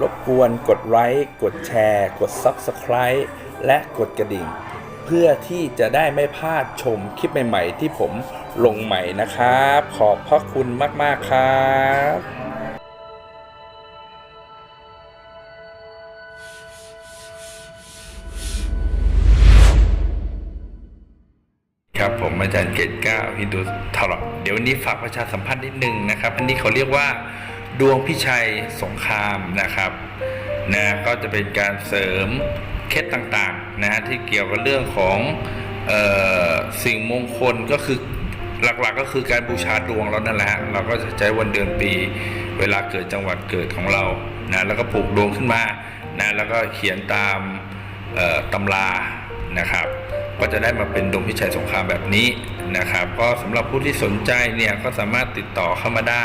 รบกวนกดไลค์กดแชร์ กด Subscribe และกดกระดิ่ง เพื่อที่จะได้ไม่พลาดชมคลิปใหม่ ๆ ที่ผมลงใหม่นะครับ ขอบพระคุณมาก ๆ ครับครับผมอาจารย์เกตเก้าฮินดูทารอเดี๋ยววันนี้ฝากประชาสัมพันธ์นิดนึงนะครับ อันนี้เขาเรียกว่า ดวงพิชัยสงครามนะครับนะก็จะเป็นการเสริมเคล็ดต่างๆนะฮะที่เกี่ยวกับเรื่องของออสิ่งมงคลก็คือหลักๆก็คือการบูชาดวงเรานั่นแหละเราก็จะใช้วันเดือนปี เวลาเกิดจังหวัดเกิดของเรานะแล้วก็ปลูกดวงขึ้นมานะแล้วก็เขียนตามตำรานะครับ ก็จะได้มาเป็นดวงพิชัยสงครามแบบนี้นะครับ ก็สำหรับผู้ที่สนใจเนี่ยก็สามารถติดต่อเข้ามาได้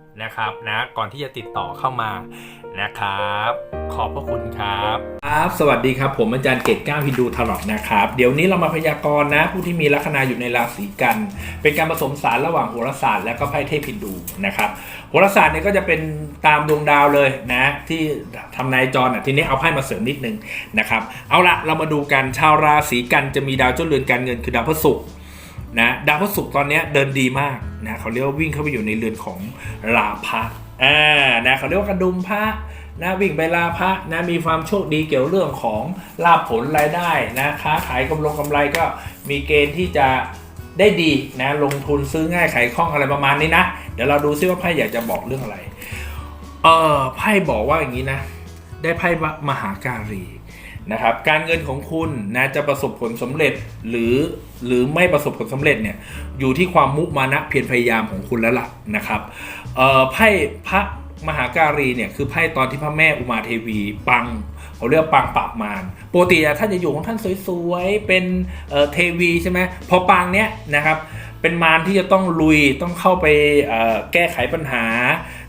นะครับนะก่อนที่จะติดต่อเข้ามานะครับ ขอบพระคุณครับครับ สวัสดีครับ ผมอาจารย์เกตก้าวฮินดูทลอดนะครับ เดี๋ยวนี้เรามาพยากรณ์นะ ผู้ที่มีลัคนาอยู่ในราศีกัน เป็นการผสมสารระหว่างโหราศาสตร์และก็ไพ่เทพฮินดูนะครับโหราศาสตร์เนี่ยก็จะเป็นตามดวงดาวเลยนะ ที่ทำนายจรอะทีนี้เอาไพ่มาเสริมนิดนึงนะครับเอาละเรามาดูกันชาวราศีกันจะมีดาวเจ้าเรือนการเงินคือดาวพฤหัส นะดาวพฤหัสตอนนี้เดินดีมากนะเขาเรียกว่าวิ่งเข้าไปอยู่ในเรือนของลาภะอ่านะเขาเรียกว่ากระดุมพระนะวิ่งไปลาภะนะมีความโชคดีเกี่ยวเรื่องของลาภผลรายได้นะค้าขายกำลงกำไรก็มีเกณฑ์ที่จะได้ดีนะลงทุนซื้อง่ายขายคล่องอะไรประมาณนี้นะ เดี๋ยวเราดูซิว่าไพ่อยากจะบอกเรื่องอะไรเออไพ่บอกว่าอย่างนี้นะ ได้ไพ่มหาการี นะครับการเงินของคุณนะจะประสบผลสำเร็จหรือหรือไม่ประสบผลสำเร็จเนี่ยอยู่ที่ความมุมานะเพียรพยายามของคุณแล้วล่ะนะครับไพ่พระมหาการีเนี่ยคือไพ่ตอนที่พระแม่อุมาเทวีปังเขาเรียกว่าปังปราบมารปกติอะท่านจะอยู่ของท่านสวยๆเป็นเเทวีใช่ไหมพอปังเนี้ยนะครับเป็นมารที่จะต้องลุยต้องเข้าไปแก้ไขปัญหา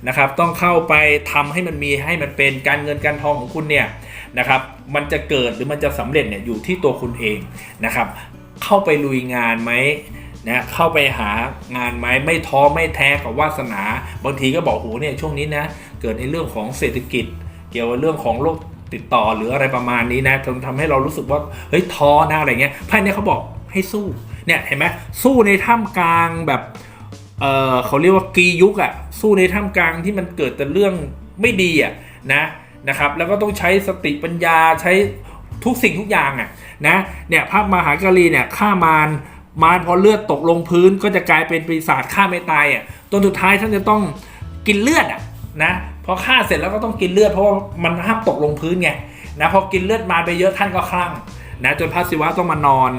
นะครับต้องเข้าไปทำให้มันมีให้มันเป็นการเงินการทองของคุณเนี่ยนะครับมันจะเกิดหรือมันจะสำเร็จเนี่ยอยู่ที่ตัวคุณเองนะครับเข้าไปลุยงานไหมนะเข้าไปหางานไหมไม่ท้อไม่แท้กับวาสนา บางทีก็บอกโหเนี่ยช่วงนี้นะเกิดในเรื่องของเศรษฐกิจ เกี่ยวกับเรื่องของโรคติดต่อหรืออะไรประมาณนี้นะจนทำให้เรารู้สึกว่าเฮ้ยท้อนะอะไรเงี้ยไพ่เนี่ยเขาบอกให้สู้เนี่ยเห็นไหมสู้ในท่ามกลางแบบ เออเขาเรียกว่ากียุคอะสู้ในท่ามกลางที่มันเกิดแต่เรื่องไม่ดีอะนะนะครับ แล้วก็ต้องใช้สติปัญญาใช้ทุกสิ่งทุกอย่างอะนะเนี่ยพระมหากรีเนี่ยฆ่ามารมารพอเลือดตกลงพื้นก็จะกลายเป็นปีศาจฆ่าไม่ตายอะจนสุดท้ายท่านจะต้องกินเลือดอะนะพอฆ่าเสร็จแล้วก็ต้องกินเลือดเพราะว่ามันห้ามตกลงพื้นไงนะพอกินเลือดมาไปเยอะท่านก็คลั่ง นะจนพระศิวะต้องมานอน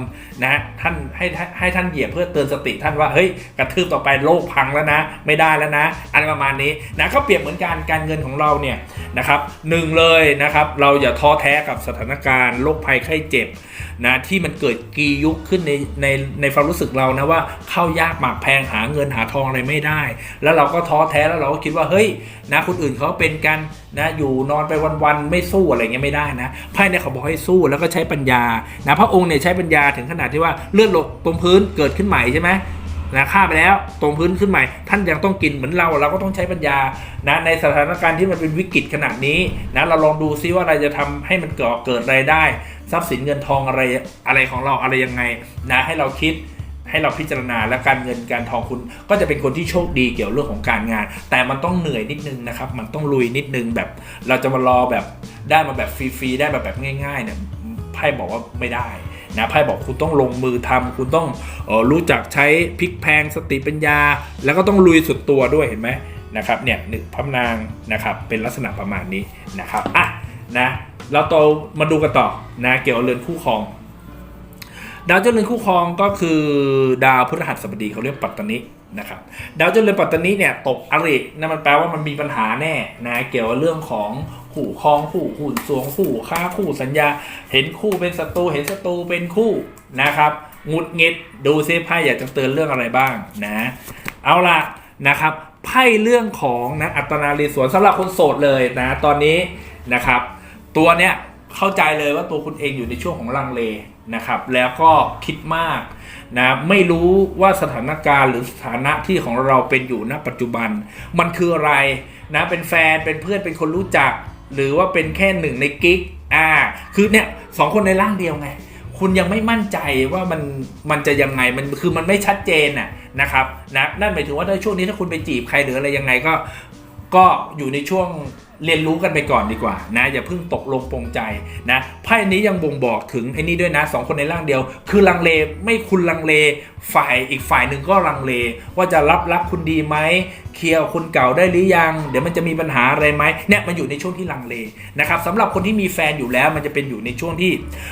นะท่านให้ให้ให้ท่านเหยียบเพื่อเตือนสติท่านว่าเฮ้ยกระทืบต่อไปโลกพังแล้วนะ ไม่ได้แล้วนะอะไรประมาณนี้นะก็เปรียบเหมือนการการเงินของเราเนี่ยนะครับหนึ่งเลยนะครับเราอย่าท้อแท้กับสถานการณ์โรคภัยไข้เจ็บนะที่มันเกิดกียุคขึ้นในในในความรู้สึกเรานะว่าเข้ายากหมากแพงหาเงินหาทองอะไรไม่ได้ แล้วเราก็ท้อแท้แล้วเราก็คิดว่าเฮ้ยนะคนอื่นเขาเป็นกันนะอยู่นอนไปวันๆไม่สู้อะไรเงี้ยไม่ได้นะไพ่เนี่ยเขาบอกให้สู้แล้วก็ใช้ปัญญานะพระองค์เนี่ยใช้ปัญญาถึงขนาดที่ว่าเลือดหลกตรงพื้นเกิดขึ้นใหม่ใช่ไหมนะฆ่าไปแล้วตรงพื้นขึ้นใหม่ ท่านยังต้องกินเหมือนเรา เราก็ต้องใช้ปัญญานะในสถานการณ์ที่มันเป็นวิกฤตขนาดนี้นะเราลองดูซิว่าเราจะทำให้มันก่อเกิดรายได้ ทรัพย์สินเงินทองอะไรอะไรของเราอะไรยังไงนะให้เราคิดให้เราพิจารณาและการเงินการทองคุณก็จะเป็นคนที่โชคดีเกี่ยวเรื่องของการงาน แต่มันต้องเหนื่อยนิดนึงนะครับ มันต้องลุยนิดนึงแบบ เราจะมารอแบบได้มาแบบฟรีๆได้มาแบบง่ายๆเนี่ย ไพ่บอกว่าไม่ได้นะไพ่บอกคุณต้องลงมือทำคุณต้องออรู้จักใช้พลิกแพงสติปัญญา แล้วก็ต้องลุยสุดตัวด้วยเห็นไหมนะครับเนี่ยหนึ่งพระนางนะครับเป็นลักษณะประมาณนี้นะครับอะนะเราโตมาดูกันต่อนะเกี่ยวกับเรือนคู่ครอง ดาวเจ้าเรือนคู่ครองก็คือดาวพฤหัสบดีเขาเรียกปัตตานินะครับดาวเจ้าเรือนปัตตานิเนี่ยตกอรินั่นมันแปลว่ามันมีปัญหาแน่นะเกี่ยวกับเรื่องของ คู่ครองคู่หุ่นสวงคู่ค้าคู่สัญญา เห็นคู่เป็นศัตรูเห็นศัตรูเป็นคู่นะครับหงุดหงิดดูซิไพ่อยากจะเตือนเรื่องอะไรบ้างนะเอาล่ะนะครับไพ่เรื่องของนะอัตนารีสวนสำหรับคนโสดเลยนะตอนนี้นะครับ ตัวเนี้ยเข้าใจเลยว่าตัวคุณเองอยู่ในช่วงของลังเลนะครับ แล้วก็คิดมากนะไม่รู้ว่าสถานการณ์หรือสถานะที่ของเราเป็นอยู่ณปัจจุบัน มันคืออะไรนะเป็นแฟนเป็นเพื่อนเป็นคนรู้จัก หรือว่าเป็นแค่หนึ่งในกิ๊กอ่า คือเนี่ยสองคนในร่างเดียวไง คุณยังไม่มั่นใจว่ามันมันจะยังไงมันคือมันไม่ชัดเจนน่ะนะครับนะนั่นหมายถึงว่าถ้าช่วงนี้ถ้าคุณไปจีบใครหรืออะไรยังไงก็ก็อยู่ในช่วง เรียนรู้กันไปก่อนดีกว่านะ อย่าเพิ่งตกลงปรงใจนะไพ่นี้ยังบ่งบอกถึงไอ้นี่ด้วยนะสองคนในร่างเดียว คือลังเลไม่คุณลังเล ฝ่ายอีกฝ่ายหนึ่งก็ลังเล ว่าจะรับรักคุณดีไหมเคลียร์คนเก่าได้หรือยัง เดี๋ยวมันจะมีปัญหาอะไรไหมเนี่ยมันอยู่ในช่วงที่ลังเลนะครับสำหรับคนที่มีแฟนอยู่แล้ว มันจะเป็นอยู่ในช่วงที่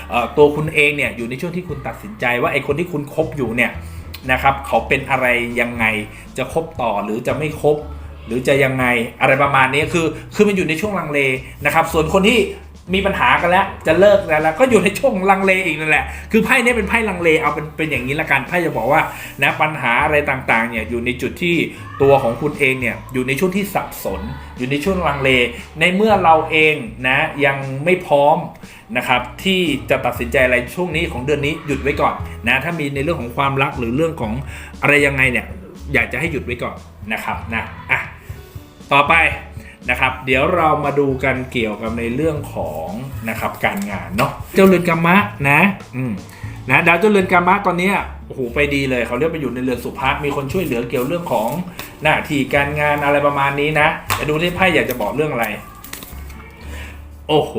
เอ่อตัวคุณเองเนี่ยอยู่ในช่วงที่คุณตัดสินใจว่าไอ้คนที่คุณคบอยู่เนี่ยนะครับเขาเป็นอะไรยังไงจะคบต่อหรือจะไม่คบ รือจะยังไงอะไรประมาณนี้คือ คือมันอยู่ในช่วงลังเลนะครับ ส่วนคนที่มีปัญหากันแล้ว จะเลิกแล้วแล้วก็อยู่ในช่วงลังเลอีกนั่นแหละ คือไพ่เนี้เป็นไพ่ลังเลเอาเป็นเป็นอย่างนี้ละกันไพ่จะบอกว่านะปัญหาอะไรต่างๆเนี่ยอยู่ในจุดที่ตัวของคุณเองเนี่ยอยู่ในช่วงที่สับสน อยู่ในช่วงลังเล ในเมื่อเราเองนะยังไม่พร้อมนะครับที่จะตัดสินใจอะไรช่วงนี้ของเดือนนี้หยุดไว้ก่อนนะถ้ามีในเรื่องของความรักหรือเรื่องของอะไรยังไงเนี่ยอยากจะให้หยุดไว้ก่อนนะครับนะ ต่อไปนะครับเดี๋ยวเรามาดูกันเกี่ยวกับในเรื่องของนะครับการงานเนาะเจ้าเรือนกรรมะนะอืมนะดาวเจ้าเรือนกรรมะตอนนี้โอ้โหไปดีเลยเขาเรียกไปอยู่ในเรือนสุภาพมีคนช่วยเหลือเกี่ยวเรื่องของหน้าที่การงานอะไรประมาณนี้นะไปดูที่ไพ่อยากจะบอกเรื่องอะไร โอ้โห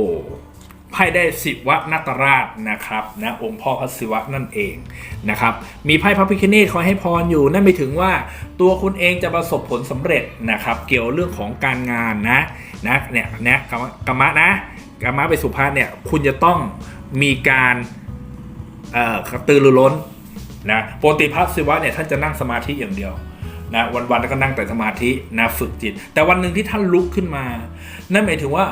ไพ่ได้ศิวะนาตราชนะครับนะองค์พ่อพระศิวะนั่นเองนะครับมีไพ่พระพิคเนตคอยให้พรอยู่นั่นไปถึงว่าตัวคุณเองจะประสบผลสำเร็จนะครับเกี่ยวเรื่องของการงานนะนะเนี่ยนะกรรมะนะกรรมะไปสุภาพเนี่ยคุณจะต้องมีการเอ่อกระตือรือร้นนะปกติพระศิวะเนี่ยท่านจะนั่งสมาธิอย่างเดียวนะวันๆแล้วก็นั่งแต่สมาธินะฝึกจิต แต่วันหนึ่งที่ท่านลุกขึ้นมา นั่นหมายถึงว่า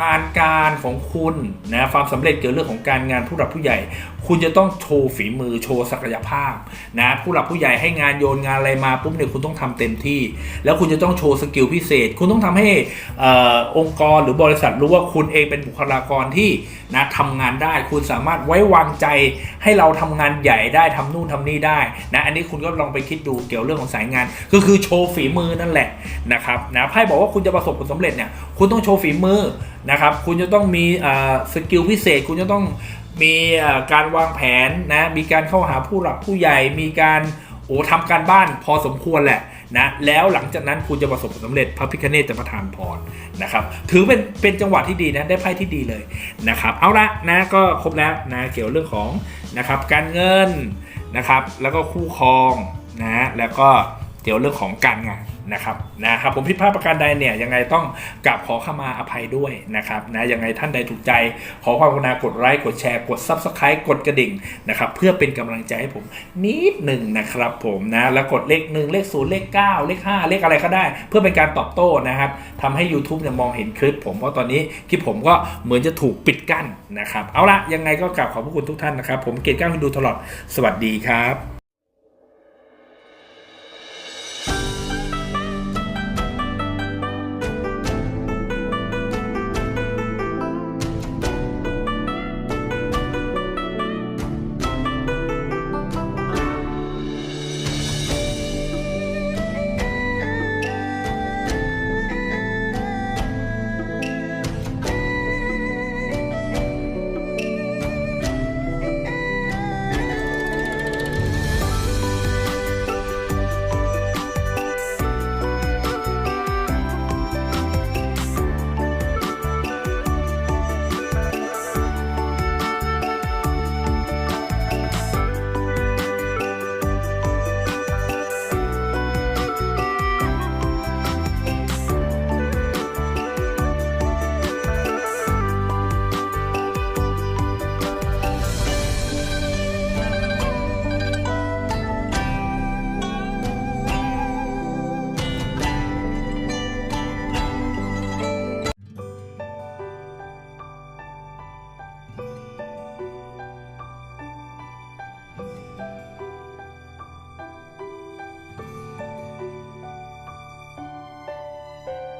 งานการของคุณนะความสำเร็จเกี่ยวเรื่องของการงานผู้หลักผู้ใหญ่ คุณจะต้องโชว์ฝีมือโชว์ศักยภาพนะผู้หลักผู้ใหญ่ให้งานโยนงานอะไรมาปุ๊บเนี่ยคุณต้องทำเต็มที่ แล้วคุณจะต้องโชว์สกิลพิเศษ คุณต้องทำให้อองค์กรหรือบริษัทรู้ว่าคุณเองเป็นบุคลากรที่นะทำงานได้ คุณสามารถไว้วางใจให้เราทำงานใหญ่ได้ทำนู่นทำนี่ได้นะอันนี้คุณก็ลองไปคิดดูเกี่ยวเรื่องของสายงาน ก็คือโชว์ฝีมือนั่นแหละนะครับนะไพ่บอกว่าคุณจะประสบผลสำเร็จเนี่ย คุณต้องโชว์ฝีมือนะครับ คุณจะต้องมีสกิลพิเศษ คุณจะต้องมีการวางแผนนะ มีการเข้าหาผู้หลักผู้ใหญ่ มีการโอ้ทำการบ้านพอสมควรแหละนะ แล้วหลังจากนั้นคุณจะประสบผลสำเร็จพระพิคเนตจะประทานพรนะครับ ถือเป็นเป็นจังหวะที่ดีนะ ได้ไพ่ที่ดีเลยนะครับ เอาละนะก็ครบแล้วนะเกี่ยวเรื่องของนะครับการเงินนะครับ แล้วก็คู่ครองนะ แล้วก็เกี่ยวเรื่องของการงาน นะครับนะครับผมผิดพลาดประการใดเนี่ยยังไงต้องกราบขอขมาอภัยด้วยนะครับนะยังไงท่านใดถูกใจ ขอความกรุณากดไลค์กดแชร์กด Subscribe กดกระดิ่งนะครับเพื่อเป็นกำลังใจให้ผมนิดหนึ่งนะครับผมนะแล้วกดเลขหนึ่งเลขศูนย์เลขเก้าเลขห้าเลขอะไรก็ได้ เพื่อเป็นการตอบโต้นะครับทำให้ YouTube เนี่ยมองเห็นคลิปผมเพราะตอนนี้คลิปผมก็เหมือนจะถูกปิดกั้นนะครับเอาละยังไงก็กราบขอบพระคุณทุกท่านนะครับ ผมเกยรตก้าวฮินดูตลอดสวัสดีครับ